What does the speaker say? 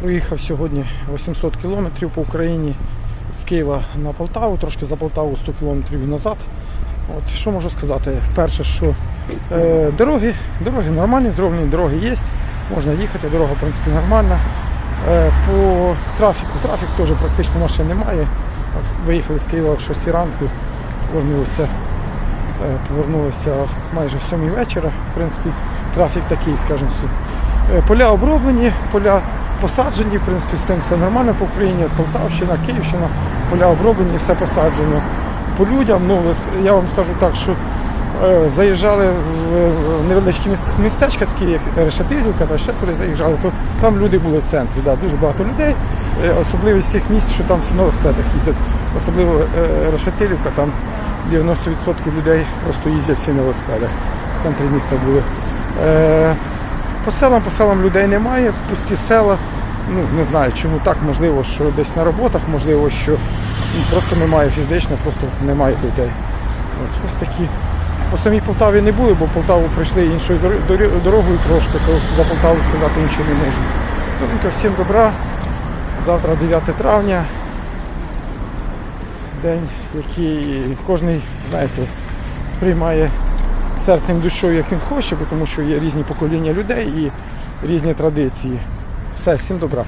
Проїхав сьогодні 800 кілометрів по Україні з Києва на Полтаву, трошки за Полтаву 100 кілометрів назад. От, що можу сказати? Перше, що е, дороги, дороги нормальні, зроблені, дороги є, можна їхати, дорога в принципі нормальна. Е, по трафіку, трафік теж практично машин немає. Виїхали з Києва о 6 ранку, повернулися, е, повернулися майже в 7 вечора. В принципі, трафік такий, скажімо. Е, Поля оброблені, поля посаджені, в принципі, з цим все нормально по Україні. Полтавщина, Київщина, поля оброблені, все посаджено. По людям, ну я вам скажу так, що е, заїжджали в, невеличкі міс- містечка, такі як Решетилівка та ще куди заїжджали, то там люди були в центрі. Да, дуже багато людей. Е, особливість цих міст, що там всі на велосипедах їздять. Особливо е, Решетилівка, там 90% людей просто їздять всі на велосипедах. В центрі міста були. Е, по селам, по селам людей немає, пусті села. Ну, не знаю, чому так, можливо, що десь на роботах, можливо, що ну, просто немає фізично, просто немає людей. От, ось такі. По самій Полтаві не були, бо Полтаву пройшли іншою дорогою трошки, то за Полтаву сказати нічого не можу. Добренько, всім добра. Завтра 9 травня. День, який кожен, знаєте, сприймає серцем душою, як він хоче, тому що є різні покоління людей і різні традиції. Все, всім добра.